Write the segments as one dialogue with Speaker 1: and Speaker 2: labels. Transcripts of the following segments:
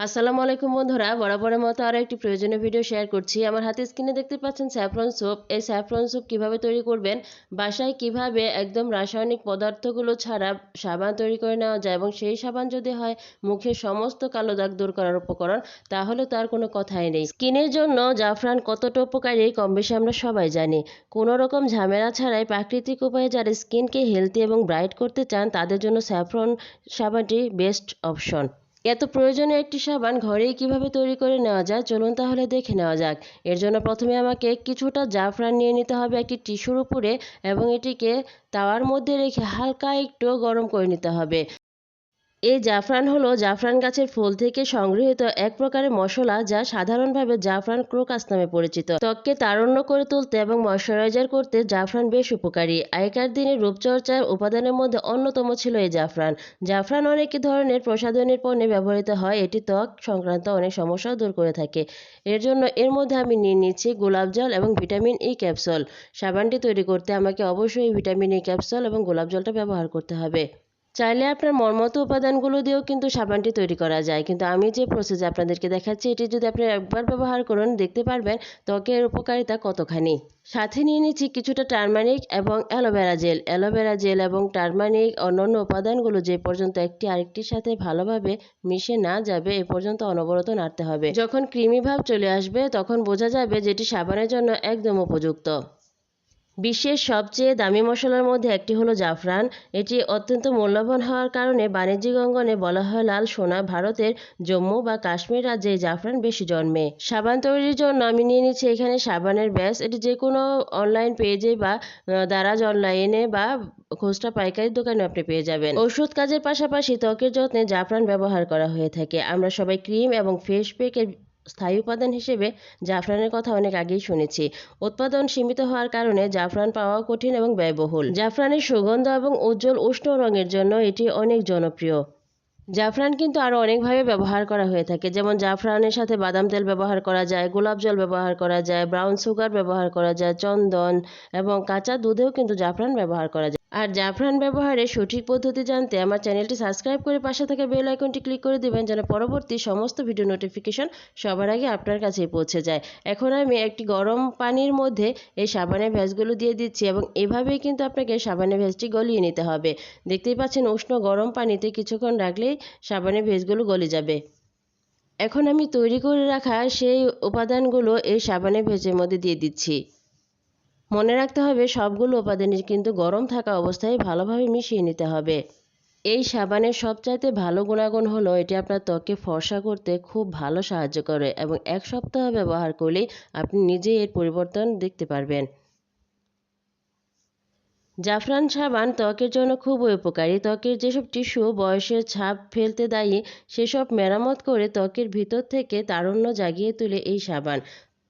Speaker 1: আসসালামু আলাইকুম বন্ধুরা, বরাবরের মতো আরও একটি প্রয়োজনীয় ভিডিও শেয়ার করছি। আমার হাতে স্ক্রিনে দেখতে পাচ্ছেন স্যাফরন সোপ এই স্যাফরন সোপ কীভাবে তৈরি করবেন? বাসায় কীভাবে একদম রাসায়নিক পদার্থগুলো ছাড়া সাবান তৈরি করে নেওয়া যায় এবং সেই সাবান যদি হয় মুখে সমস্ত কালো দাগ দূর করার উপকরণ, তাহলে তার কোনো কথাই নেই। স্কিনের জন্য জাফরান কতটা উপকারী কম বেশি আমরা সবাই জানি। কোনো রকম ঝামেলা ছাড়াই প্রাকৃতিক উপায়ে যারা স্কিনকে হেলদি এবং ব্রাইট করতে চান, তাদের জন্য স্যাফরন সাবানটি বেস্ট অপশন এত প্রয়োজনীয় একটি সাবান ঘরেই কীভাবে তৈরি করে নেওয়া যায়? চলুন তাহলে দেখে নেওয়া যাক। এর জন্য প্রথমে আমাকে কিছুটা জাফরান নিয়ে নিতে হবে, একটি টিস্যুর উপরে, এবং এটিকে তাওয়ার মধ্যে রেখে হালকা একটু গরম করে নিতে হবে। এই জাফরান হলো জাফরান গাছের ফুল থেকে সংগৃহীত এক প্রকারের মশলা যা সাধারণভাবে জাফরান ক্রোকাস নামে পরিচিত। ত্বককে তারণ্য করে তুলতে এবং ময়শ্চারাইজার করতে জাফরান বেশ উপকারী। আগেকার দিনে রূপচর্চার উপাদানের মধ্যে অন্যতম ছিল এই জাফরান। জাফরান অনেক ধরনের প্রসাধনের পণ্যে ব্যবহৃত হয়। এটি ত্বক সংক্রান্ত অনেক সমস্যাও দূর করে থাকে। এর জন্য এর মধ্যে আমি নিয়ে নিচ্ছি গোলাপ জল এবং ভিটামিন ই ক্যাপসুল। সাবানটি তৈরি করতে আমাকে অবশ্যই ভিটামিন ই ক্যাপসুল এবং গোলাপ জলটা ব্যবহার করতে হবে। চাইলে আপনার মর্মত উপাদানগুলো দিয়েও কিন্তু সাবানটি তৈরি করা যায়। কিন্তু আমি যে প্রসেস আপনাদেরকে দেখাচ্ছি, এটি যদি আপনি একবার ব্যবহার করুন, দেখতে পারবেন ত্বকের উপকারিতা কতখানি। সাথে নিয়ে নিচ্ছি কিছুটা টার্মারিক এবং aloe vera gel. Aloe vera gel এবং টার্মারিক অন্যান্য উপাদানগুলো যে পর্যন্ত একটি আরেকটির সাথে ভালোভাবে মিশে না যাবে, এ পর্যন্ত অনবরত নাড়তে হবে। যখন ক্রিমি ভাব চলে আসবে, তখন বোঝা যাবে যেটি সাবানের জন্য একদম উপযুক্ত। বিশ্বের সবচেয়ে দামি মশলার মধ্যে একটি হলো জাফরান। এটি অত্যন্ত মূল্যবান হওয়ার কারণে বাণিজ্যিক অঙ্গনে বলা হয় লাল সোনা ভারতের জম্মু বা কাশ্মীর রাজ্যে জাফরান বেশি জন্মে। সাবান তৈরির জন্য আমি নিয়ে নিচ্ছি এখানে সাবানের ব্যাস। এটি যে কোনো অনলাইন পেজে বা দারাজ অনলাইনে বা খুচরা পাইকারি দোকানে আপনি পেয়ে যাবেন। ওষুধ কাজের পাশাপাশি ত্বকের যত্নে জাফরান ব্যবহার করা হয়ে থাকে। আমরা সবাই ক্রিম এবং ফেস প্যাকের স্থায়ী উপাদান হিসেবে জাফরানের কথা অনেক আগেই শুনেছি। উৎপাদন সীমিত হওয়ার কারণে জাফরান পাওয়া কঠিন এবং ব্যয়বহুল। জাফরানের সুগন্ধ এবং উজ্জ্বল উষ্ণ রঙের জন্য এটি অনেক জনপ্রিয়। জাফরান কিন্তু আরও অনেকভাবে ব্যবহার করা হয়ে থাকে, যেমন জাফরানের সাথে বাদাম তেল ব্যবহার করা যায়, গোলাপ জল ব্যবহার করা যায়, ব্রাউন সুগার ব্যবহার করা যায়, চন্দন এবং কাঁচা দুধেও কিন্তু জাফরান ব্যবহার করা যায়। আর জাফরান ব্যবহারের সঠিক পদ্ধতি জানতে আমার চ্যানেলটি সাবস্ক্রাইব করে পাশে থাকা বেল আইকনটি ক্লিক করে দিবেন যেন পরবর্তী সমস্ত ভিডিও নোটিফিকেশন সবার আগে আপনার কাছে পৌঁছে যায়। এখন আমি একটি গরম পানির মধ্যে এই সাবানের ভেজগুলো দিয়ে দিচ্ছি এবং এভাবেই কিন্তু আপনাকে সাবানের ভেজটি গলিয়ে নিতে হবে। দেখতেই পাচ্ছেন উষ্ণ গরম পানিতে কিছুক্ষণ রাখলেই সাবানের ভেজগুলো গলে যাবে। এখন আমি তৈরি করে রাখা সেই উপাদানগুলো এই সাবানের ভেজের মধ্যে দিয়ে দিচ্ছি। মনে রাখতে হবে, সবগুলো উপাদানই কিন্তু গরম থাকা অবস্থায় ভালোভাবে মিশিয়ে নিতে হবে। এই সাবানের সবচাইতে ভালো গুণাগুণ হলো, এটি আপনার ত্বককে ফর্সা করতে খুব ভালো সাহায্য করে এবং এক সপ্তাহ ব্যবহার করলেই আপনি নিজেই এর পরিবর্তন দেখতে পারবেন। জাফরান সাবান ত্বকের জন্য খুবই উপকারী। ত্বকের যেসব টিস্যু, বয়সের ছাপ, ফেলতে দায়ী, সেসব মেরামত করে ত্বকের ভিতর থেকে তারুণ্য জাগিয়ে তুলে এই সাবান।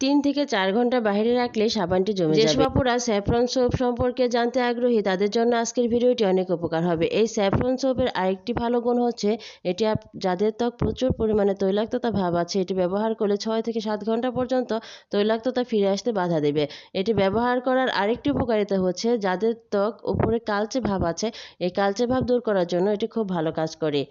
Speaker 1: তিন থেকে চার ঘণ্টা বাইরে রাখলে সাবানটি জমে যাবে। যেসব আপুরা স্যাফরন সোপ সম্পর্কে জানতে আগ্রহী, তাদের জন্য আজকের ভিডিওটি অনেক উপকার হবে। এই স্যাফরন সোপের আরেকটি ভালো গুণ হচ্ছে, এটি যাদের ত্বক প্রচুর পরিমাণে তৈলাক্ততা ভাব আছে, এটি ব্যবহার করলে ছয় থেকে সাত ঘণ্টা পর্যন্ত তৈলাক্ততা ফিরে আসতে বাধা দেবে। এটি ব্যবহার করার আরেকটি উপকারিতা হচ্ছে, যাদের ত্বক উপরে কালচে ভাব আছে, এই কালচে ভাব দূর করার জন্য এটি খুব ভালো কাজ করে।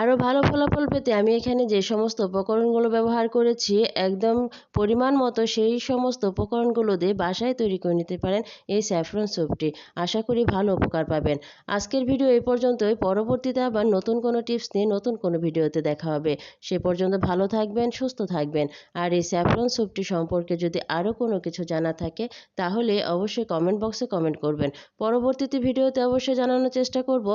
Speaker 1: আরও ভালো ফলাফল পেতে আমি এখানে যে সমস্ত উপকরণগুলো ব্যবহার করেছি, একদম পরিমাণ মতো সেই সমস্ত উপকরণগুলো দিয়ে বাসায় তৈরি করে নিতে পারেন এই স্যাফরন স্যুপটি। আশা করি ভালো উপকার পাবেন। আজকের ভিডিও এই পর্যন্তই। পরবর্তীতে আবার নতুন কোনো টিপস নিয়ে নতুন কোনো ভিডিওতে দেখা হবে। সে পর্যন্ত ভালো থাকবেন, সুস্থ থাকবেন। আর এই স্যাফরন স্যুপটি সম্পর্কে যদি আরও কোনো কিছু জানা থাকে, তাহলে অবশ্যই কমেন্ট বক্সে কমেন্ট করবেন। পরবর্তীতে ভিডিওতে অবশ্যই জানানোর চেষ্টা করব।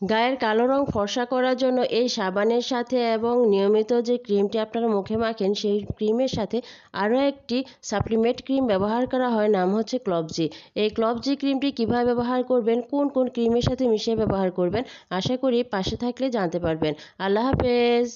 Speaker 1: গায়ের কালো রং ফর্সা করার জন্য এই সাবানের সাথে এবং নিয়মিত যে ক্রিমটি আপনারা মুখে মাখেন, সেই ক্রিমের সাথে আরও একটি সাপ্লিমেন্ট ক্রিম ব্যবহার করা হয়, নাম হচ্ছে ক্লবজি এই ক্লবজি ক্রিমটি কীভাবে ব্যবহার করবেন, কোন কোন ক্রিমের সাথে মিশিয়ে ব্যবহার করবেন, আশা করি পাশে থাকলে জানতে পারবেন। আল্লাহ হাফেজ!